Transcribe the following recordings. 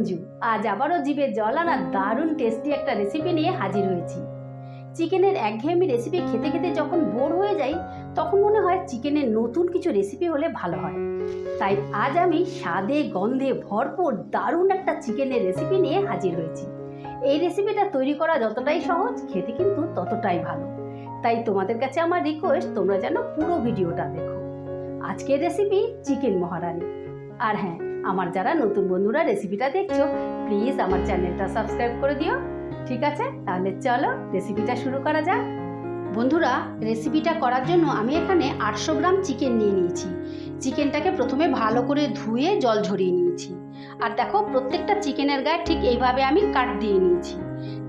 সঞ্জু আজ আবারও জিভে জল আনা দারুণ টেস্টি একটা রেসিপি নিয়ে হাজির হয়েছি। চিকেনের একঘেয়েমি রেসিপি খেতে খেতে যখন বোর হয়ে যাই, তখন মনে হয় চিকেনের নতুন কিছু রেসিপি হলে ভালো হয়। তাই আজ আমি স্বাদে, গন্ধে ভরপুর দারুণ একটা চিকেনের রেসিপি নিয়ে হাজির হয়েছি। এই রেসিপিটা তৈরি করা যতটাই সহজ, খেতে কিন্তু ততটাই ভালো। তাই তোমাদের কাছে আমার রিকোয়েস্ট তোমরা যেন পুরো ভিডিওটা দেখো। আজকের রেসিপি চিকেন মহারানি। আর হ্যাঁ আমার যারা নতুন বন্ধুরা রেসিপিটা দেখছ প্লিজ আমার চ্যানেলটা সাবস্ক্রাইব করে দিও। ঠিক আছে? তাহলে চলো রেসিপিটা শুরু করা যাক। বন্ধুরা রেসিপিটা করার জন্য আমি এখানে আটশো গ্রাম চিকেন নিয়ে নিয়েছি। চিকেনটাকে প্রথমে ভালো করে ধুয়ে জল ঝরিয়ে নিয়েছি। আর দেখো, প্রত্যেকটা চিকেনের গায়ে ঠিক এইভাবে আমি কাট দিয়ে নিয়েছি।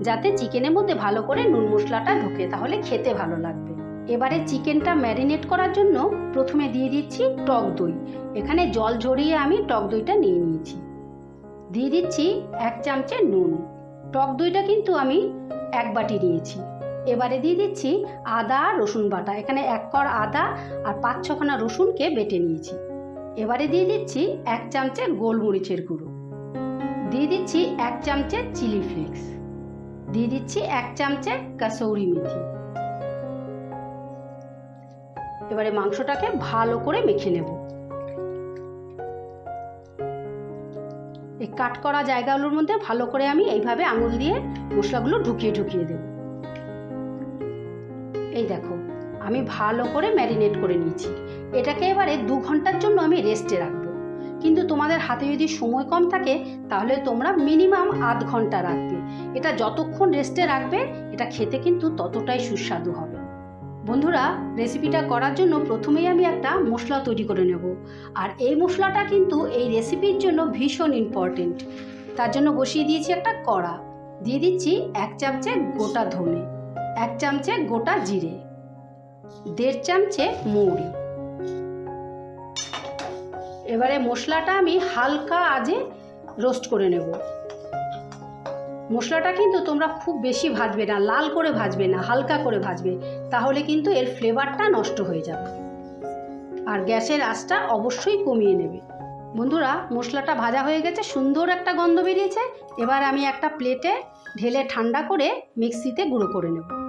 যাতে চিকেনের মধ্যে ভালো করে নুন মশলাটা ঢোকে, তাহলে খেতে ভালো লাগবে। এবারে চিকেনটা ম্যারিনেট করার জন্য প্রথমে দিয়ে দিচ্ছি টক দই। এখানে জল ঝরিয়ে আমি টক দইটা নিয়ে নিয়েছি। দিয়ে দিচ্ছি এক চামচে নুন। টক দইটা কিন্তু আমি এক বাটি নিয়েছি। এবারে দিয়ে দিচ্ছি আদা, রসুন বাটা। এখানে এক কর আদা আর পাঁচ ছখানা রসুনকে বেটে নিয়েছি। এবারে দিয়ে দিচ্ছি এক চামচে গোলমরিচের গুঁড়ো। দিয়ে দিচ্ছি এক চামচে চিলি ফ্লেক্স। দিয়ে দিচ্ছি এক চামচে কাসৌরি মেথি। এবারে মাংসটাকে ভালো করে মেখে নেব। এই কাট করা জায়গাগুলোর মধ্যে ভালো করে আমি এইভাবে আঙুল দিয়ে মশলাগুলো ঢুকিয়ে ঢুকিয়ে দেব। এই দেখো, আমি ভালো করে ম্যারিনেট করে নিয়েছি। এটাকে এবারে দু ঘণ্টার জন্য আমি রেস্টে রাখব। কিন্তু তোমাদের হাতে যদি সময় কম থাকে, তাহলে তোমরা মিনিমাম আধ ঘণ্টা রাখবে। এটা যতক্ষণ রেস্টে রাখবে, এটা খেতে কিন্তু ততটাই সুস্বাদু হবে। বন্ধুরা রেসিপিটা করার জন্য প্রথমেই আমি একটা মশলা তৈরি করে নেব। আর এই মশলাটা কিন্তু এই রেসিপির জন্য ভীষণ ইম্পর্টেন্ট তার জন্য বসিয়ে দিয়েছি একটা কড়া। দিয়ে দিচ্ছি এক চামচে গোটা ধনে, এক চামচে গোটা জিরে, দেড় চামচে মৌরি। এবারে মশলাটা আমি হালকা আজে রোস্ট করে নেব। মশলাটা কিন্তু তোমরা খুব বেশি ভাজবে না, লাল করে ভাজবে না, হালকা করে ভাজবে, তাহলে কিন্তু এর ফ্লেভারটা নষ্ট হয়ে যাবে। আর গ্যাসের আঁচটা অবশ্যই কমিয়ে নেবে। বন্ধুরা, মশলাটা ভাজা হয়ে গেছে, সুন্দর একটা গন্ধ বেরিয়েছে। এবার আমি একটা প্লেটে ঢেলে ঠান্ডা করে মিক্সিতে গুঁড়ো করে নেব।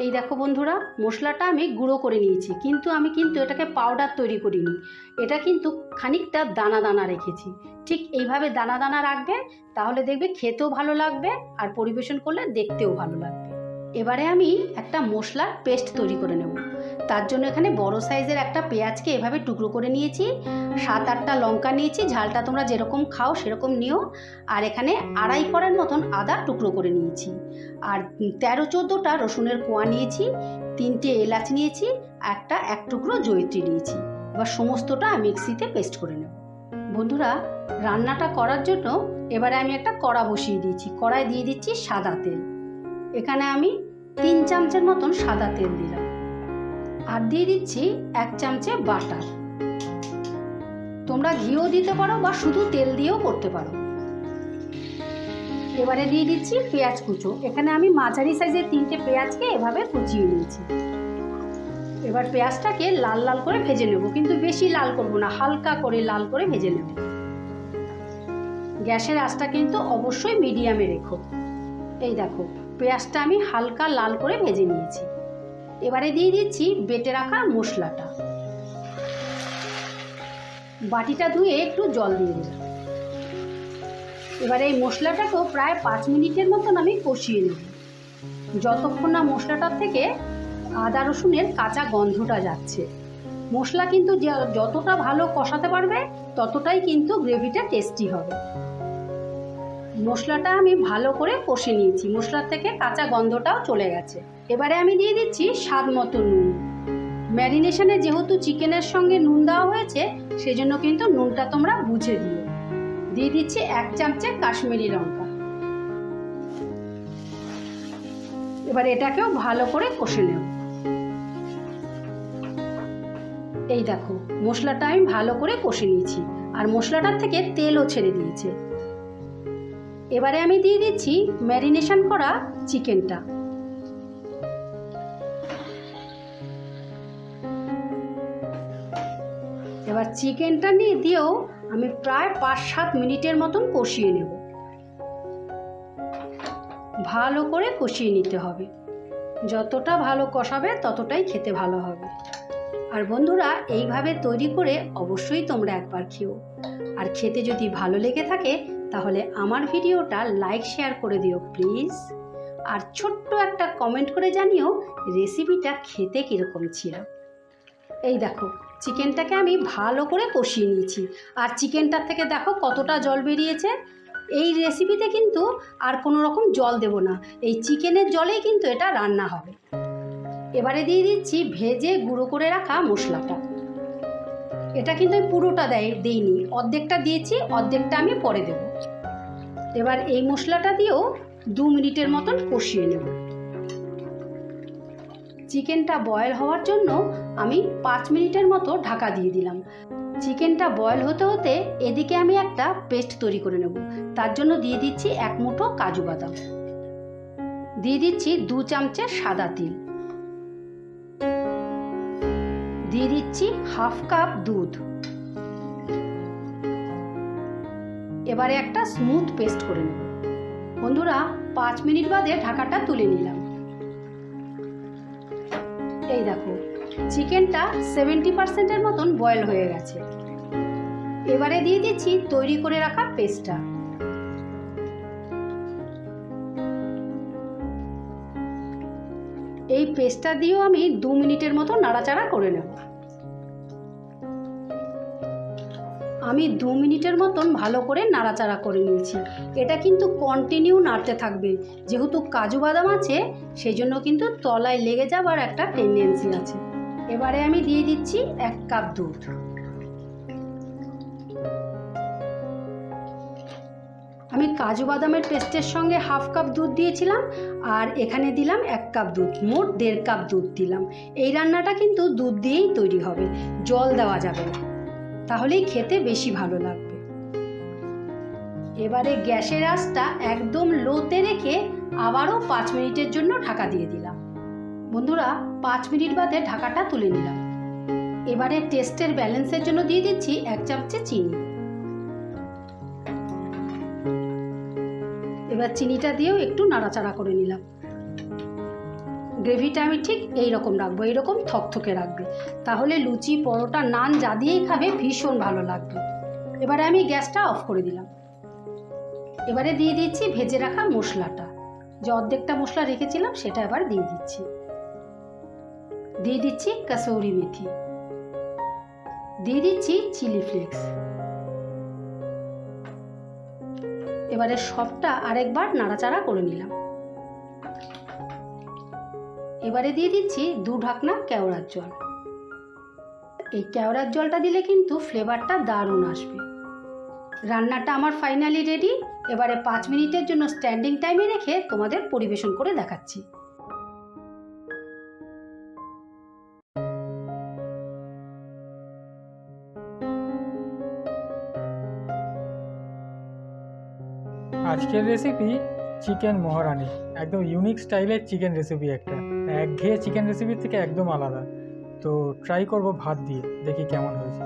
এই দেখো বন্ধুরা, মশলাটা আমি গুঁড়ো করে নিয়েছি, কিন্তু আমি কিন্তু এটাকে পাউডার তৈরি করিনি। এটা কিন্তু খানিকটা দানা দানা রেখেছি। ঠিক এইভাবে দানা দানা রাখবে, তাহলে দেখবে খেতেও ভালো লাগবে আর পরিবেশন করলে দেখতেও ভালো লাগবে। এবারে আমি একটা মশলার পেস্ট তৈরি করে নেব। তার জন্য এখানে বড় সাইজের একটা পেঁয়াজকে এভাবে টুকরো করে নিয়েছি। সাত আটটা লঙ্কা নিয়েছি, ঝালটা তোমরা যেরকম খাও সেরকম নিও। আর এখানে আড়াই করার মতন আদা টুকরো করে নিয়েছি। আর তেরো চোদ্দোটা রসুনের কোয়া নিয়েছি, তিনটে এলাচ নিয়েছি, একটা এক টুকরো জয়িত্রী নিয়েছি। এবার সমস্তটা মিক্সিতে পেস্ট করে নেব। বন্ধুরা, রান্নাটা করার জন্য এবারে আমি একটা কড়া বসিয়ে দিয়েছি। কড়ায় দিয়ে দিচ্ছি সাদা তেল। এখানে আমি তিন চামচের মতন সাদা তেল দিলাম। আর দিয়ে দিচ্ছি এক চামচে বাটার। তোমরা ঘিও দিতে পারো বা শুধু তেল দিয়েও করতে পারো। এবারে দিয়ে দিচ্ছি পেঁয়াজ কুচো। এখানে আমি মাঝারি সাইজের তিনটে পেঁয়াজকে এভাবে কুচিয়ে নিয়েছি। এবার পেঁয়াজটাকে লাল লাল করে ভেজে নেব, কিন্তু বেশি লাল করব না, হালকা করে লাল করে ভেজে নেব। গ্যাসের আঁচটা কিন্তু অবশ্যই মিডিয়ামে রেখো। এই দেখো, পেঁয়াজটা আমি হালকা লাল করে ভেজে নিয়েছি। এবারে দিয়ে দিচ্ছি বেটে রাখা মশলাটা। বাটিটা ধুয়ে একটু জল দিয়ে দিলাম। এবারে এই মশলাটাকেও প্রায় পাঁচ মিনিটের মতন আমি কষিয়ে নেব। যতক্ষণ না মশলাটার থেকে আদা রসুনের কাঁচা গন্ধটা যাচ্ছে। মশলা কিন্তু যতটা ভালো কষাতে পারবে, ততটাই কিন্তু গ্রেভিটা টেস্টি হবে। মশলাটা আমি ভালো করে কষে নিয়েছি। মশলার থেকে কাঁচা গন্ধটাও চলে গেছে। এবারে আমি দিয়ে দিচ্ছি স্বাদ মতো নুন। ম্যারিনেশনে যেহেতু চিকেনের সঙ্গে নুন দেওয়া হয়েছে, সেজন্য কিন্তু নুনটা তোমরা বুঝে দিও দিয়ে দিচ্ছি এক চামচে কাশ্মীরি লঙ্কা। এবার এটাকেও ভালো করে কষে নেব এই দেখো, মশলাটা আমি ভালো করে কষে নিয়েছি, আর মশলাটার থেকে তেলও ছেড়ে দিয়েছে। এবারে আমি দিয়ে দিচ্ছি ম্যারিনেশন করা চিকেনটা। এবার চিকেনটা নিয়ে দিয়েও আমি প্রায় পাঁচ সাত মিনিটের মতন কষিয়ে নেব। ভালো করে কষিয়ে নিতে হবে। যতটা ভালো কষাবে ততটাই খেতে ভালো হবে। আর বন্ধুরা, এইভাবে তৈরি করে অবশ্যই তোমরা একবার খেও। আর খেতে যদি ভালো লেগে থাকে, তাহলে আমার ভিডিওটা লাইক, শেয়ার করে দিও, প্লিজ। আর ছোট্ট একটা কমেন্ট করে জানিও, রেসিপিটা খেতে কীরকম ছিল। এই দেখো চিকেনটাকে আমি ভালো করে কষিয়ে নিয়েছি। আর চিকেনটার থেকে দেখো কতটা জল বেরিয়েছে। এই রেসিপিতে কিন্তু আর কোনো রকম জল দেব না। এই চিকেনের জলেই কিন্তু এটা রান্না হবে। এবারে দিয়ে দিচ্ছি ভেজে গুঁড়ো করে রাখা মশলাটা। এটা কিন্তু আমি পুরোটা দেয়, দিইনি। অর্ধেকটা দিয়েছি, অর্ধেকটা আমি পরে দেব। এবার এই মশলাটা দিয়েও দু মিনিটের মতন কষিয়ে নেব। চিকেনটা বয়েল হওয়ার জন্য আমি পাঁচ মিনিটের মতো ঢাকা দিয়ে দিলাম। চিকেনটা বয়েল হতে হতে এদিকে আমি একটা পেস্ট তৈরি করে নেব। তার জন্য দিয়ে দিচ্ছি এক মুঠো কাজু বাদাম। দিয়ে দিচ্ছি দু চামচের সাদা তিল। দিয়ে দিচ্ছি হাফ কাপ দুধ। এবারে একটা স্মুথ পেস্ট করে নেব। বন্ধুরা, পাঁচ মিনিট বাদে ঢাকাটা তুলে নিলাম। এই দেখো চিকেনটা সেভেন্টি পার্সেন্টের মতন বয়েল হয়ে গেছে। এবারে দিয়ে দিচ্ছি তৈরি করে রাখা পেস্টটা। এই পেস্টটা দিয়েও আমি দু মিনিটের মতো নাড়াচাড়া করে নেব। আমি দু মিনিটের মতন ভালো করে নাড়াচাড়া করে নিয়েছি। এটা কিন্তু কন্টিনিউ নাড়তে থাকবে। যেহেতু কাজু বাদাম আছে সেই জন্য কিন্তু তলায় লেগে যাবার একটা টেন্ডেন্সি আছে। এবারে আমি দিয়ে দিচ্ছি এক কাপ দুধ। আমি কাজু বাদামের পেস্টের সঙ্গে হাফ কাপ দুধ দিয়েছিলাম, আর এখানে দিলাম এক কাপ দুধ, মোট দেড় কাপ দুধ দিলাম। এই রান্নাটা কিন্তু দুধ দিয়েই তৈরি হবে, জল দেওয়া যাবে না। তাহলেই খেতে বেশি ভালো লাগবে। এবারে গ্যাসের আঁচটা একদম লোতে রেখে আবারও পাঁচ মিনিটের জন্য ঢাকা দিয়ে দিলাম। বন্ধুরা, পাঁচ মিনিট বাদে ঢাকাটা তুলে নিলাম। এবারে টেস্টের ব্যালেন্সের জন্য দিয়ে দিচ্ছি এক চামচে চিনি। এবার চিনিটা দিয়েও একটু নাড়াচাড়া করে নিলাম। গ্রেভিটা আমি ঠিক এই রকম রাখব, এইরকম থকথকে রাখবে। তাহলে লুচি, পরোটা, নান যা দিয়েই খাবে ভীষণ ভালো লাগবে। এবারে আমি গ্যাসটা অফ করে দিলাম। এবারে দিয়ে দিচ্ছি ভেজে রাখা মশলাটা। যে অর্ধেকটা মশলা রেখেছিলাম, সেটা এবার দিয়ে দিচ্ছি। দিয়ে দিচ্ছি কাসৌরি মেথি। দিয়ে দিচ্ছি চিলি ফ্লেক্স। এবারে সবটা আরেকবার নাড়াচাড়া করে নিলাম। এবারে দিয়ে দিচ্ছি দু ঢাকনা কেওড়ার জল। এই কেওড়ার জলটা দিলে কিন্তু ফ্লেভারটা দারুণ আসবে। রান্নাটা আমার ফাইনালি রেডি। এবারে পাঁচ মিনিটের জন্য স্ট্যান্ডিং টাইমে রেখে তোমাদের পরিবেশন করে দেখাচ্ছি। আজকের রেসিপি চিকেন মহারানি। একদম ইউনিক স্টাইলের চিকেন রেসিপি একটা। একঘেয়ে চিকেন রেসিপির থেকে একদম আলাদা। তো ট্রাই করব ভাত দিয়ে, দেখি কেমন হয়েছে।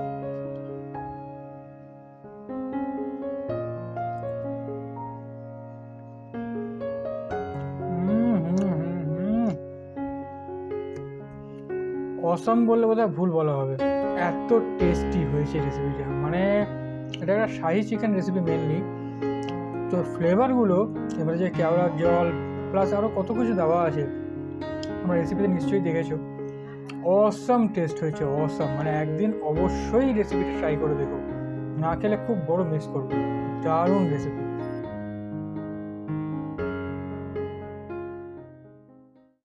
অসম বললে বোধহয় ভুল বলা হবে। এত টেস্টি হয়েছে রেসিপিটা মানে এটা একটা শাহি চিকেন রেসিপি মেনলি তো ফ্লেভারগুলো এবারে যে কেওড়ার জল প্লাস আরও কত কিছু দেওয়া আছে, আমার রেসিপিতে নিশ্চয়ই দেখেছ। অসম টেস্ট হয়েছে অসম মানে একদিন অবশ্যই রেসিপিটা ট্রাই করে দেখো। না খেলে খুব বড় মিস করবে। দারুণ রেসিপি